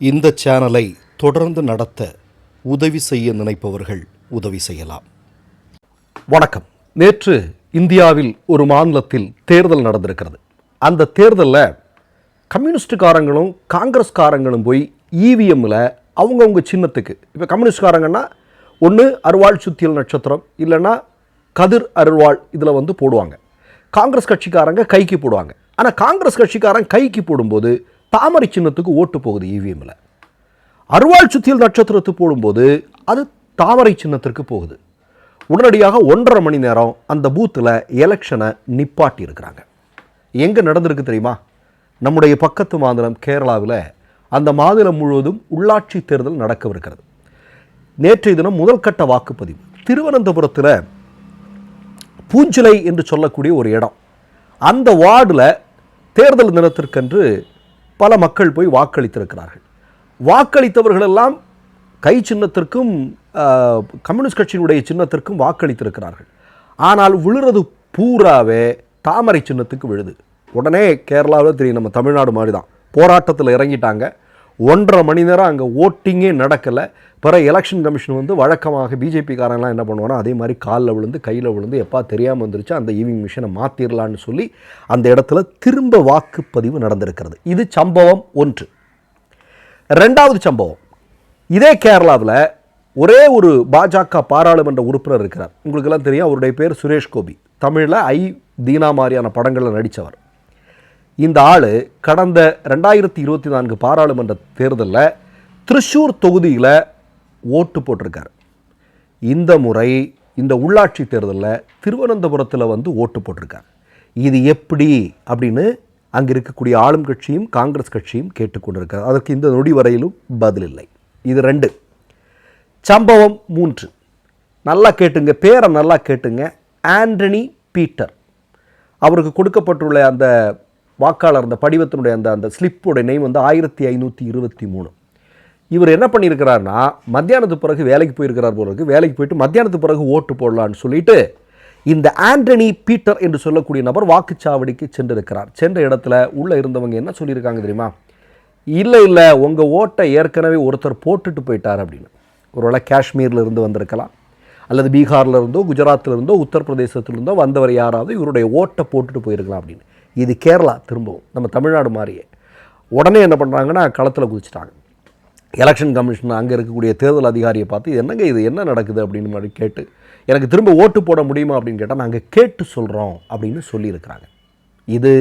இந்த சேனலை தொடர்ந்து நடத்த உதவி செய்ய நினைப்பவர்கள் உதவி செய்யலாம். வணக்கம். நேற்று இந்தியாவில் ஒரு மாநிலத்தில் தேர்தல் நடந்திருக்கிறது. அந்த தேர்தலில் கம்யூனிஸ்டுக்காரங்களும் காங்கிரஸ்காரங்களும் போய் இவிஎம்மில் அவங்கவுங்க சின்னத்துக்கு இப்போ கம்யூனிஸ்ட்காரங்கன்னா ஒன்று அருவாள் சுத்தியல் நட்சத்திரம் இல்லைன்னா கதிர் அருள்வாள் இதில் வந்து போடுவாங்க. காங்கிரஸ் கட்சிக்காரங்க கைக்கு போடுவாங்க. ஆனால் காங்கிரஸ் கட்சிக்காரன் கைக்கு போடும்போது தாமரை சின்னத்துக்கு ஓட்டு போகுது இவிஎம்மில் அருவாள் சுத்தியல் நட்சத்திரத்து போடும்போது அது தாமரை சின்னத்திற்கு போகுது. உடனடியாக ஒன்றரை மணி நேரம் அந்த பூத்தில் எலெக்ஷனை நிப்பாட்டி இருக்கிறாங்க எங்கே நடந்திருக்கு தெரியுமா? நம்முடைய பக்கத்து மாநிலம் கேரளாவில் அந்த மாநிலம் முழுவதும் உள்ளாட்சி தேர்தல் நடக்கவிருக்கிறது. நேற்றைய தினம் முதல் கட்ட வாக்குப்பதிவு. திருவனந்தபுரத்தில் பூஞ்சிலை என்று சொல்லக்கூடிய ஒரு இடம். அந்த வார்டில் தேர்தல் தினத்திற்கென்று பல மக்கள் போய் வாக்களித்திருக்கிறார்கள். வாக்களித்தவர்களெல்லாம் கை சின்னத்திற்கும் கம்யூனிஸ்ட் கட்சியினுடைய சின்னத்திற்கும் வாக்களித்திருக்கிறார்கள். ஆனால் விழுறது பூராவே தாமரை சின்னத்துக்கு விழுது. உடனே கேரளாவில் தெரியும் நம்ம தமிழ்நாடு மாதிரி தான் போராட்டத்தில் இறங்கிட்டாங்க. ஒன்றரை மணி நேரம் அங்கே ஓட்டிங்கே நடக்கலை. பிற எலெக்ஷன் கமிஷன் வந்து வழக்கமாக பிஜேபிக்காரங்களாம் என்ன பண்ணுவானா அதே மாதிரி காலில் விழுந்து கையில் விழுந்து எப்பா தெரியாமல் வந்துருச்சு அந்த ஈவிங் மிஷினை மாற்றிடலான்னு சொல்லி அந்த இடத்துல திரும்ப வாக்குப்பதிவு நடந்திருக்கிறது. இது சம்பவம் ஒன்று. ரெண்டாவது சம்பவம். இதே கேரளாவில் ஒரே ஒரு பாஜக பாராளுமன்ற உறுப்பினர் இருக்கிறார். உங்களுக்கெல்லாம் தெரியும் அவருடைய பேர் சுரேஷ் கோபி. தமிழில் ஐ தீனா மாதிரியான படங்களில் நடித்தவர் இந்த ஆள் கடந்த ரெண்டாயிரத்தி இருபத்தி நான்கு பாராளுமன்ற தேர்தலில் திருஷூர் தொகுதியில் ஓட்டு போட்டிருக்கார். இந்த முறை இந்த உள்ளாட்சி தேர்தலில் திருவனந்தபுரத்தில் வந்து ஓட்டு போட்டிருக்கார். இது எப்படி அப்படின்னு அங்கே இருக்கக்கூடிய ஆளும் கட்சியும் காங்கிரஸ் கட்சியும் கேட்டுக்கொண்டிருக்கார் அதற்கு இந்த நொடி வரையிலும் பதில் இல்லை. இது ரெண்டு. சம்பவம் மூன்று. நல்லா கேட்டுங்க பேரை நல்லா கேட்டுங்க. Antony Peter. அவருக்கு கொடுக்கப்பட்டுள்ள அந்த வாக்காளர் அந்த படிவத்தினுடைய அந்த அந்த ஸ்லிப்புடைய நெய்ம் வந்து ஆயிரத்தி ஐநூற்றி இருபத்தி மூணு. இவர் என்ன பண்ணியிருக்கிறாருன்னா மத்தியானத்து பிறகு வேலைக்கு போயிருக்கிறார் போல இருக்கு. வேலைக்கு போயிட்டு மத்தியானத்து பிறகு ஓட்டு போடலான்னு சொல்லிட்டு இந்த ஆண்டனி பீட்டர் என்று சொல்லக்கூடிய நபர் வாக்குச்சாவடிக்கு சென்றிருக்கிறார். சென்ற இடத்துல உள்ளே இருந்தவங்க என்ன சொல்லியிருக்காங்க தெரியுமா? இல்லை இல்லை உங்கள் ஓட்டை ஏற்கனவே ஒருத்தர் போட்டுட்டு போயிட்டார் அப்படின்னு. ஒருவேளை காஷ்மீரில் இருந்து வந்திருக்கலாம். அல்லது பீகார்லேருந்தோ குஜராத்திலிருந்தோ உத்தரப்பிரதேசத்திலிருந்தோ இருந்தோ வந்தவர் யாராவது இவருடைய ஓட்டை போட்டுட்டு போயிருக்கலாம் அப்படின்னு. இது கேரளா திரும்பவும் நம்ம தமிழ்நாடு மாதிரியே உடனே என்ன பண்ணுறாங்கன்னா களத்தில் குதிச்சிட்டாங்க. எலெக்ஷன் கமிஷன் அங்கே இருக்கக்கூடிய தேர்தல் அதிகாரியை பார்த்து இது என்னங்க இது என்ன நடக்குது அப்படின்னு மாதிரி கேட்டு எனக்கு திரும்ப ஓட்டு போட முடியுமா அப்படின்னு கேட்டால் நாங்கள் கேட்டு சொல்கிறோம் அப்படின்னு சொல்லியிருக்கிறாங்க. இது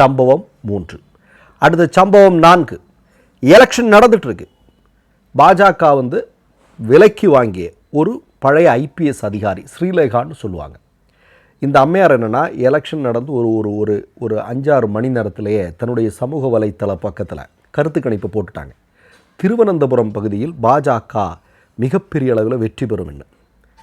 சம்பவம் மூன்று. அடுத்த சம்பவம் நான்கு. எலெக்ஷன் நடந்துகிட்ருக்கு பாஜக வந்து விலைக்கு வாங்கிய ஒரு பழைய ஐபிஎஸ் அதிகாரி ஸ்ரீலேகான்னு சொல்லுவாங்க. இந்த அம்மையார் என்னென்னா எலெக்ஷன் நடந்து ஒரு ஒரு ஒரு ஒரு அஞ்சாறு மணி நேரத்திலேயே தன்னுடைய சமூக வலைத்தள பக்கத்தில் கருத்து கணிப்பு போட்டுட்டாங்க. திருவனந்தபுரம் பகுதியில் பாஜக மிகப்பெரிய அளவில் வெற்றி பெறும் என்ன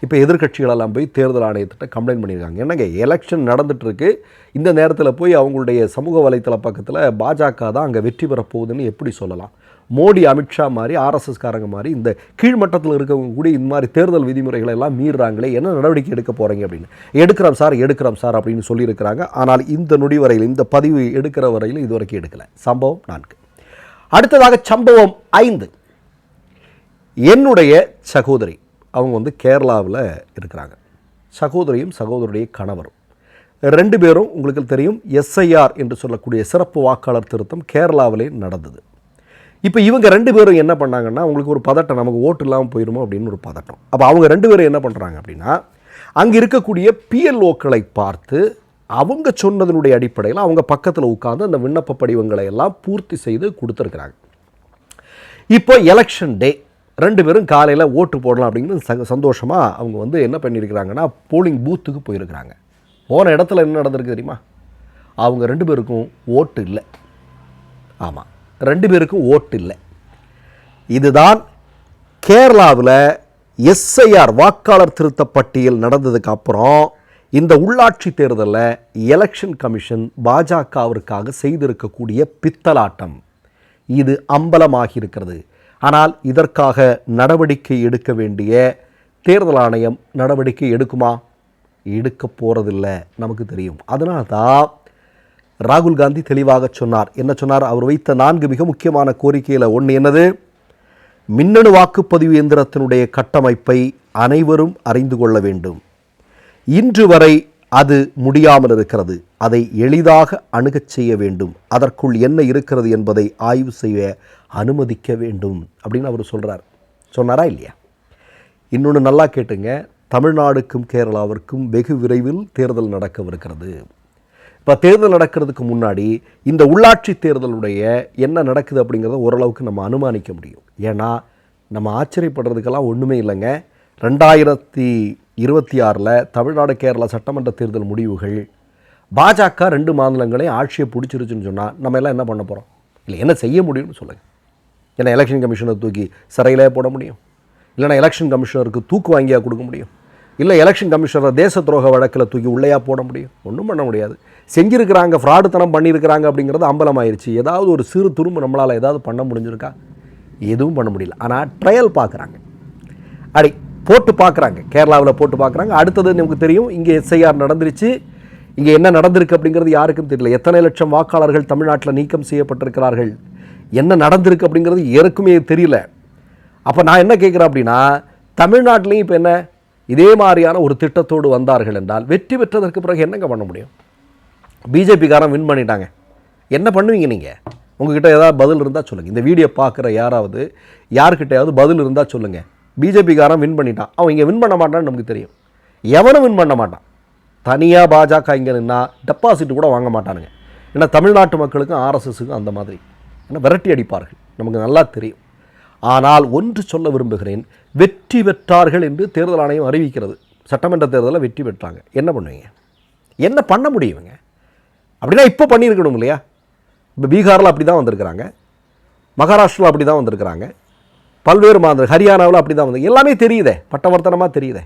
இப்போ எதிர்கட்சிகளெல்லாம் போய் தேர்தல் ஆணையத்திட்ட கம்ப்ளைண்ட் பண்ணியிருக்காங்க. என்னங்க எலெக்ஷன் நடந்துகிட்ருக்கு இந்த நேரத்தில் போய் அவங்களுடைய சமூக வலைத்தள பக்கத்தில் பாஜக தான் அங்கே வெற்றி பெறப் போகுதுன்னு எப்படி சொல்லலாம்? மோடி அமித்ஷா மாதிரி ஆர்எஸ்எஸ்காரங்க மாதிரி இந்த கீழ்மட்டத்தில் இருக்கவங்க கூட இந்த மாதிரி தேர்தல் விதிமுறைகளை எல்லாம் மீறுறாங்களே என்ன நடவடிக்கை எடுக்க போகிறீங்க அப்படின்னு? எடுக்கிறோம் சார் எடுக்கிறோம் சார் அப்படின்னு சொல்லியிருக்கிறாங்க. ஆனால் இந்த நொடி வரையில் இந்த பதிவு எடுக்கிற வரையில் இது வரைக்கும் எடுக்கலை. சம்பவம் நான்கு. அடுத்ததாக சம்பவம் ஐந்து. என்னுடைய சகோதரி அவங்க வந்து கேரளாவில் இருக்கிறாங்க. சகோதரியும் சகோதரியுடைய கணவரும். ரெண்டு பேரும் உங்களுக்கு தெரியும் எஸ்ஐஆர் என்று சொல்லக்கூடிய சிறப்பு வாக்காளர் திருத்தம் கேரளாவிலே நடந்தது. இப்போ இவங்க ரெண்டு பேரும் என்ன பண்ணாங்கன்னா உங்களுக்கு ஒரு பதட்டம் நமக்கு ஓட்டு இல்லாமல் போயிடுமோ அப்படின்னு ஒரு பதட்டம். அப்போ அவங்க ரெண்டு பேரும் என்ன பண்ணுறாங்க அப்படின்னா அங்கே இருக்கக்கூடிய பிஎல்ஓக்களை பார்த்து அவங்க சொன்னதனுடைய அடிப்படையில் அவங்க பக்கத்தில் உட்காந்து அந்த விண்ணப்ப படிவங்களை எல்லாம் பூர்த்தி செய்து கொடுத்துருக்குறாங்க. இப்போ எலெக்ஷன் டே ரெண்டு பேரும் காலையில் ஓட்டு போடலாம் அப்படின்னு ச சந்தோஷமாக அவங்க வந்து என்ன பண்ணியிருக்கிறாங்கன்னா போலிங் பூத்துக்கு போயிருக்கிறாங்க. போன இடத்துல என்ன நடந்திருக்கு தெரியுமா? அவங்க ரெண்டு பேருக்கும் ஓட்டு இல்லை. ஆமாம் ரெண்டு பேருக்கும் ஓட்டு இல்லை. இதுதான் கேரளாவில் எஸ்ஐஆர் வாக்காளர் திருத்த பட்டியல் நடந்ததுக்கு அப்புறம் இந்த உள்ளாட்சி தேர்தலில் எலெக்ஷன் கமிஷன் பாஜகவிற்காக செய்திருக்கக்கூடிய பித்தலாட்டம். இது அம்பலமாகி இருக்கிறது. ஆனால் இதற்காக நடவடிக்கை எடுக்க வேண்டிய தேர்தல் ஆணையம் நடவடிக்கை எடுக்குமா? எடுக்க போகிறதில்ல நமக்கு தெரியும். அதனால தான் ராகுல் காந்தி தெளிவாக சொன்னார். என்ன சொன்னார்? அவர் வைத்த நான்கு மிக முக்கியமான கோரிக்கையில் ஒன்று என்னது? மின்னணு வாக்குப்பதிவு இயந்திரத்தினுடைய கட்டமைப்பை அனைவரும் அறிந்து கொள்ள வேண்டும். இன்று வரை அது முடியாமல் இருக்கிறது. அதை எளிதாக அணுகச் செய்ய வேண்டும். அதற்குள் என்ன இருக்கிறது என்பதை ஆய்வு செய்ய அனுமதிக்க வேண்டும் அப்படின்னு அவர் சொல்கிறார் சொன்னாரா இல்லையா? இன்னொன்று நல்லா கேட்டுங்க. தமிழ்நாடுக்கும் கேரளாவிற்கும் வெகு விரைவில் தேர்தல் நடக்கவிருக்கிறது. இப்போ தேர்தல் நடக்கிறதுக்கு முன்னாடி இந்த உள்ளாட்சி தேர்தலுடைய என்ன நடக்குது அப்படிங்கிறத ஓரளவுக்கு நம்ம அனுமானிக்க முடியும். ஏன்னா நம்ம ஆச்சரியப்படுறதுக்கெல்லாம் ஒன்றுமே இல்லைங்க. ரெண்டாயிரத்தி இருபத்தி ஆறில் தமிழ்நாடு கேரளா சட்டமன்ற தேர்தல் முடிவுகள். பாஜக ரெண்டு மாநிலங்களையும் ஆட்சியை பிடிச்சிருச்சுன்னு சொன்னால் நம்ம எல்லாம் என்ன பண்ண போகிறோம் இல்லை என்ன செய்ய முடியும்னு சொல்லுங்கள் ஏன்னா எலெக்ஷன் கமிஷனை தூக்கி சிறையிலே போட முடியும். இல்லைன்னா எலெக்ஷன் கமிஷனருக்கு தூக்கு வாங்கியா கொடுக்க முடியும். இல்லை எலெக்ஷன் கமிஷனரை தேச துரோக வழக்கில் தூக்கி உள்ளேயா போட முடியும். ஒன்றும் பண்ண முடியாது. செஞ்சுருக்கிறாங்க ஃப்ராடுத்தனம் பண்ணியிருக்கிறாங்க அப்படிங்கிறது அம்பலமாயிருச்சு. ஏதாவது ஒரு சிறு துரும்பு நம்மளால் ஏதாவது பண்ண முடிஞ்சிருக்கா? எதுவும் பண்ண முடியல. ஆனால் ட்ரையல் பார்க்குறாங்க அடி போட்டு பார்க்குறாங்க. கேரளாவில் போட்டு பார்க்குறாங்க. அடுத்தது நமக்கு தெரியும் இங்கே எஸ்ஐஆர் நடந்துருச்சு. இங்கே என்ன நடந்திருக்கு அப்படிங்கிறது யாருக்கும் தெரியல. எத்தனை லட்சம் வாக்காளர்கள் தமிழ்நாட்டில் நீக்கம் செய்யப்பட்டிருக்கிறார்கள்? என்ன நடந்திருக்கு அப்படிங்கிறது யாருக்குமே தெரியல. அப்போ நான் என்ன கேட்குறேன் அப்படின்னா தமிழ்நாட்டிலையும் இப்போ என்ன? இதே மாதிரியான ஒரு திட்டத்தோடு வந்தார்கள் என்றால் வெற்றி பெற்றதற்கு பிறகு என்னங்க பண்ண முடியும்? பிஜேபிக்காரன் வின் பண்ணிட்டாங்க. என்ன பண்ணுவீங்க நீங்கள் உங்ககிட்ட ஏதாவது பதில் இருந்தால் சொல்லுங்கள் இந்த வீடியோ பார்க்குற யாராவது யார்கிட்டையாவது பதில் இருந்தால் சொல்லுங்கள் பிஜேபிக்காரன் வின் பண்ணிட்டான். அவன் இங்கே வின் பண்ண மாட்டான்னு நமக்கு தெரியும். எவனும் வின் பண்ண மாட்டான். தனியாக பாஜக இங்கே நின்னா டெபாசிட் கூட வாங்க மாட்டானுங்க. ஏன்னா தமிழ்நாட்டு மக்களுக்கும் ஆர்எஸ்எஸுக்கும் அந்த மாதிரி. ஏன்னா விரட்டி அடிப்பார்கள். நமக்கு நல்லா தெரியும். ஆனால் ஒன்று சொல்ல விரும்புகிறேன். வெற்றி பெற்றார்கள் என்று தேர்தல் ஆணையம் அறிவிக்கிறது. சட்டமன்ற தேர்தலில் வெற்றி பெற்றாங்க. என்ன பண்ணுவீங்க? என்ன பண்ண முடியுங்க? அப்படின்னா இப்போ பண்ணியிருக்கணும் இல்லையா? இப்போ பீகாரில் அப்படி தான் வந்திருக்கிறாங்க. மகாராஷ்டிராவில் அப்படி தான் வந்திருக்கிறாங்க. பல்வேறு மாநில ஹரியானாவில் அப்படி தான் வந்து எல்லாமே தெரியுதே பட்டவர்த்தனமாக தெரியுதே.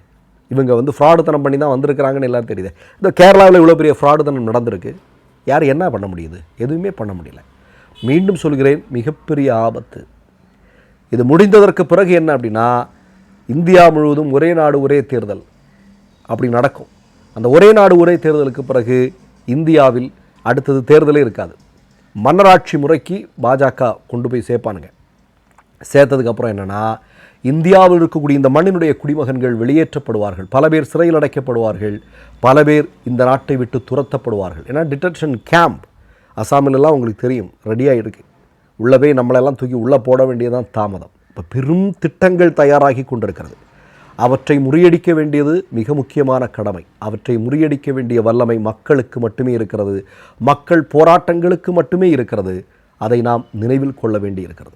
இவங்க வந்து ஃப்ராடுத்தனம் பண்ணி தான் வந்திருக்கிறாங்கன்னு எல்லாம் தெரியுது. இந்த கேரளாவில் இவ்வளோ பெரிய ஃப்ராடுத்தனம் நடந்திருக்கு. யார் என்ன பண்ண முடியுது? எதுவுமே பண்ண முடியல. மீண்டும் சொல்கிறேன் மிகப்பெரிய ஆபத்து. இது முடிந்ததற்கு பிறகு என்ன அப்படின்னா இந்தியா முழுவதும் ஒரே நாடு ஒரே தேர்தல். அப்படி நடக்கும். அந்த ஒரே நாடு ஒரே தேர்தலுக்கு பிறகு இந்தியாவில் அடுத்தது தேர்தலே இருக்காது. மன்னராட்சி முறைக்கு பாஜக கொண்டு போய் சேர்ப்பானுங்க. சேர்த்ததுக்கப்புறம் என்னென்னா இந்தியாவில் இருக்கக்கூடிய இந்த மண்ணினுடைய குடிமகன்கள் வெளியேற்றப்படுவார்கள். பல பேர் சிறையில் அடைக்கப்படுவார்கள். பல பேர் இந்த நாட்டை விட்டு துரத்தப்படுவார்கள். ஏன்னா டிடென்ஷன் கேம்ப் அசாமிலெல்லாம் உங்களுக்கு தெரியும். ரெடியாக இருக்குது உள்ளே போய் நம்மளெல்லாம் தூக்கி உள்ளே போட வேண்டியதான் தாமதம். இப்போ பெரும் திட்டங்கள் தயாராகி கொண்டிருக்கிறது. அவற்றை முறியடிக்க வேண்டியது மிக முக்கியமான கடமை. அவற்றை முறியடிக்க வேண்டிய வல்லமை மக்களுக்கு மட்டுமே இருக்கிறது. மக்கள் போராட்டங்களுக்கு மட்டுமே இருக்கிறது. அதை நாம் நினைவில் கொள்ள வேண்டியிருக்கிறது.